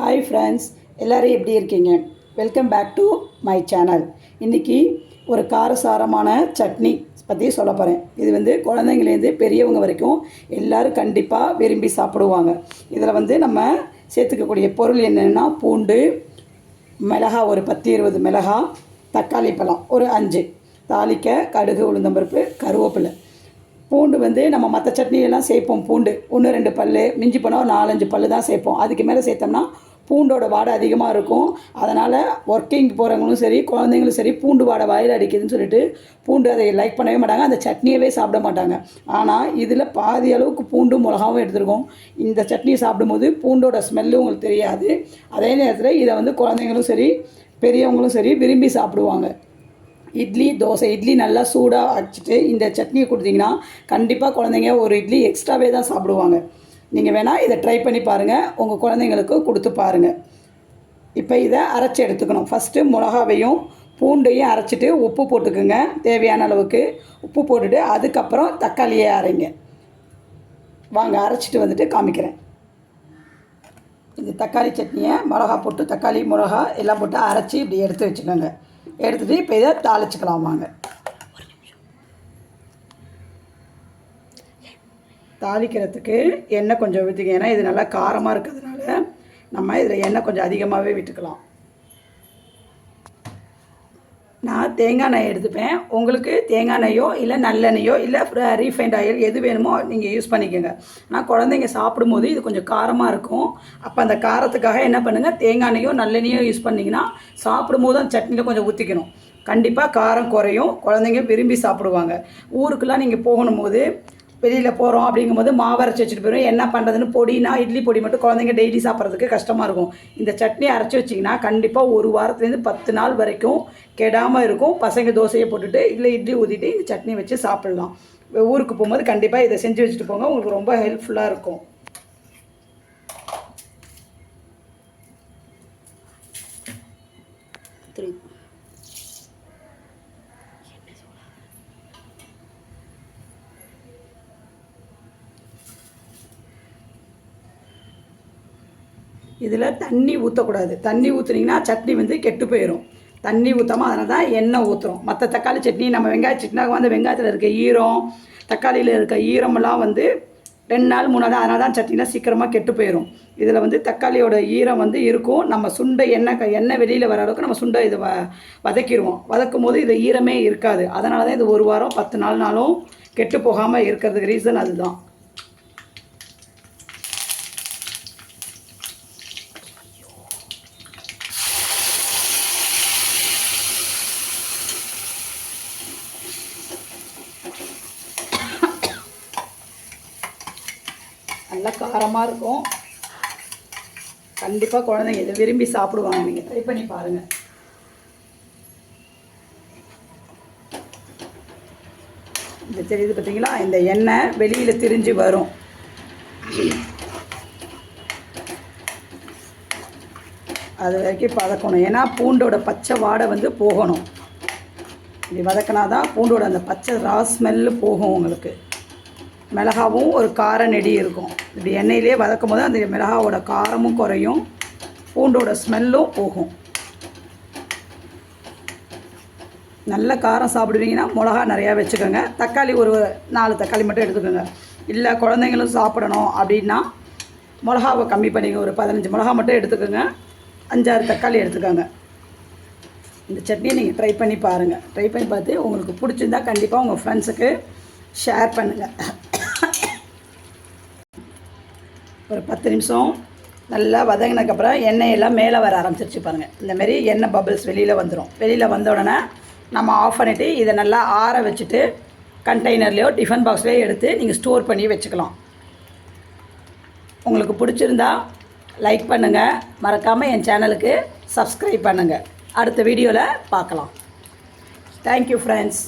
Hi friends எல்லோரும் எப்படி இருக்கீங்க? Welcome back to my channel இன்றைக்கி ஒரு காரசாரமான சட்னி பற்றி சொல்ல போகிறேன் இது வந்து குழந்தைங்கலேருந்து பெரியவங்க வரைக்கும் எல்லோரும் கண்டிப்பாக விரும்பி சாப்பிடுவாங்க. இதில் வந்து நம்ம சேர்த்துக்கக்கூடிய பொருள் என்னென்னா பூண்டு மிளகா ஒரு பத்து இருபது மிளகா தக்காளி பழம் ஒரு அஞ்சு தாளிக்க கடுகு உளுந்தம்பருப்பு கருவேப்பிலை. பூண்டு வந்து நம்ம மற்ற சட்னியெல்லாம் சேர்ப்போம். பூண்டு ஒன்று ரெண்டு பல் மிஞ்சி போனால் நாலஞ்சு பல் தான் சேர்ப்போம். அதுக்கு மேலே சேர்த்தோம்னா பூண்டோட வாடை அதிகமாக இருக்கும். அதனால் ஒர்க்கிங் போகிறவங்களும் சரி குழந்தைங்களும் சரி பூண்டு வாடை வாயில் அடிக்குதுன்னு சொல்லிட்டு பூண்டு அதை லைக் பண்ணவே மாட்டாங்க. அந்த சட்னியவே சாப்பிட மாட்டாங்க. ஆனால் இதில் பாதி அளவுக்கு பூண்டும் மிளகாவும் எடுத்துருக்கோம். இந்த சட்னியை சாப்பிடும்போது பூண்டோட ஸ்மெல்லு உங்களுக்கு தெரியாது. அதே நேரத்தில் இதை வந்து குழந்தைங்களும் சரி பெரியவங்களும் சரி விரும்பி சாப்பிடுவாங்க. இட்லி தோசை இட்லி நல்லா சூடாக வச்சுட்டு இந்த சட்னியை கொடுத்தீங்கன்னா கண்டிப்பாக குழந்தைங்க ஒரு இட்லி எக்ஸ்ட்ராவே தான் சாப்பிடுவாங்க. நீங்கள் வேணால் இதை ட்ரை பண்ணி பாருங்கள் உங்கள் குழந்தைங்களுக்கு கொடுத்து பாருங்கள் இப்போ இதை அரைச்சி எடுத்துக்கணும். ஃபஸ்ட்டு மிளகாவையும் பூண்டையும் அரைச்சிட்டு உப்பு போட்டுக்குங்க. தேவையான அளவுக்கு உப்பு போட்டுட்டு அதுக்கப்புறம் தக்காளியை அரைங்க. வாங்க அரைச்சிட்டு வந்துட்டு காமிக்கிறேன். இந்த தக்காளி சட்னியை மிளகா போட்டு தக்காளி மிளகா எல்லாம் போட்டு அரைச்சி இப்படி எடுத்து வச்சுக்கோங்க. எடுத்துகிட்டு இப்போ இதை தாளிச்சுக்கலாம் வாங்க. தாளிக்கிறதுக்கு எண்ணெய் கொஞ்சம் ஊற்றிக்க ஏன்னா இது நல்லா காரமாக இருக்கிறதுனால நம்ம இதில் எண்ணெய் கொஞ்சம் அதிகமாகவே விட்டுக்கலாம். நான் தேங்காய் எண்ணெய் எடுத்துப்பேன். உங்களுக்கு தேங்காய் எண்ணெயோ இல்லை நல்லெண்ணெயோ இல்லை ரீஃபைண்ட் ஆயில் எது வேணுமோ நீங்கள் யூஸ் பண்ணிக்கோங்க. ஆனால் குழந்தைங்க சாப்பிடும்போது இது கொஞ்சம் காரமாக இருக்கும். அப்போ அந்த காரத்துக்காக என்ன பண்ணுங்கள் தேங்காய் எண்ணெயோ நல்லெண்ணெயோ யூஸ் பண்ணிங்கன்னா சாப்பிடும்போது அந்த சட்னியில் கொஞ்சம் ஊற்றிக்கணும் கண்டிப்பாக காரம் குறையும். குழந்தைங்க விரும்பி சாப்பிடுவாங்க. ஊருக்கெல்லாம் நீங்கள் போகணும் போது வெளியில் போகிறோம் அப்படிங்கும்போது மாவு அரைச்சி வச்சுட்டு போயிடும் என்ன பண்ணுறதுன்னு பொடினா இட்லி பொடி மட்டும் குழந்தைங்க டெய்லி சாப்பிட்றதுக்கு கஷ்டமாக இருக்கும். இந்த சட்னி அரைச்சி வச்சிங்கன்னா கண்டிப்பாக ஒரு வாரத்துலேருந்து பத்து நாள் வரைக்கும் கெடாமல் இருக்கும். பசங்க தோசையை போட்டுட்டு இல்லை இட்லி ஊற்றிட்டு இந்த சட்னி வச்சு சாப்பிட்லாம். ஊருக்கு போகும்போது கண்டிப்பாக இதை செஞ்சு வச்சுட்டு போங்க. உங்களுக்கு ரொம்ப ஹெல்ப்ஃபுல்லாக இருக்கும். இதில் தண்ணி ஊற்றக்கூடாது தண்ணி ஊற்றுனீங்கன்னா சட்னி வந்து கெட்டு போயிடும் தண்ணி ஊற்றாமல் அதனால் தான் எண்ணெய் ஊற்றுறோம் மற்ற தக்காளி சட்னி நம்ம வெங்காய சட்னியாக வந்து வெங்காயத்தில் இருக்க ஈரம் தக்காளியில் இருக்க ஈரமெல்லாம் வந்து ரெண்டு நாள் மூணு நாள் அதனால தான் சட்னிலாம் சீக்கிரமாக கெட்டு போயிடும் இதில் வந்து தக்காளியோட ஈரம் வந்து இருக்கும். நம்ம சுண்டை எண்ணெய் எண்ணெய் வெளியில் வர அளவுக்கு நம்ம சுண்டை இதை வ வதக்கிடுவோம் வதக்கும் போது இது ஈரமே இருக்காது. அதனால தான் இது ஒரு வாரம் பத்து நாள்னாலும் கெட்டு போகாமல் இருக்கிறதுக்கு ரீசன் அதுதான். நல்லா காரமாக இருக்கும். கண்டிப்பாக குழந்தைங்க இதை விரும்பி சாப்பிடுவாங்க. நீங்கள் ட்ரை பண்ணி பாருங்கள் இந்த தெரியுது பார்த்தீங்களா இந்த எண்ணெய் வெளியில் திரிஞ்சு வரும். அது வரைக்கும் பதக்கணும். ஏன்னா பூண்டோட பச்சை வாடை வந்து போகணும். இப்படி வதக்கினா தான் பூண்டோட அந்த பச்சை ரா ஸ்மெல்லு போகும் உங்களுக்கு. மிளகாவும் ஒரு கார நெடி இருக்கும். இப்படி எண்ணெயிலே வதக்கும் போது அந்த மிளகாவோட காரமும் குறையும். பூண்டோட ஸ்மெல்லும் போகும். நல்ல காரம் சாப்பிடுவீங்கன்னா மிளகா நிறையா வச்சுக்கோங்க. தக்காளி ஒரு நாலு தக்காளி மட்டும் எடுத்துக்கோங்க. இல்லை குழந்தைங்களும் சாப்பிடணும் அப்படின்னா மிளகாவை கம்மி பண்ணிங்க ஒரு பதினஞ்சு மிளகா மட்டும் எடுத்துக்கோங்க. அஞ்சாறு தக்காளி எடுத்துக்கோங்க. இந்த சட்னியை நீங்கள் ட்ரை பண்ணி பாருங்கள் ட்ரை பண்ணி பார்த்து உங்களுக்கு பிடிச்சிருந்தா கண்டிப்பாக உங்கள் ஃப்ரெண்ட்ஸுக்கு ஷேர் பண்ணுங்கள் ஒரு பத்து நிமிஷம் நல்லா வதங்கினதுக்கப்புறம் எண்ணெயெல்லாம் மேலே வர ஆரம்பிச்சிருச்சு பாருங்கள் இந்தமாரி எண்ணெய் பபிள்ஸ் வெளியில் வந்துடும் வெளியில் வந்த உடனே நம்ம ஆஃப் பண்ணிவிட்டு இதை நல்லா ஆற வச்சுட்டு கண்டெய்னர்லேயோ டிஃபன் பாக்ஸ்லேயோ எடுத்து நீங்கள் ஸ்டோர் பண்ணி வச்சுக்கலாம். உங்களுக்கு பிடிச்சிருந்தா லைக் பண்ணுங்கள் மறக்காமல் என் சேனலுக்கு சப்ஸ்கிரைப் பண்ணுங்கள் அடுத்த வீடியோவில் பார்க்கலாம். Thank you friends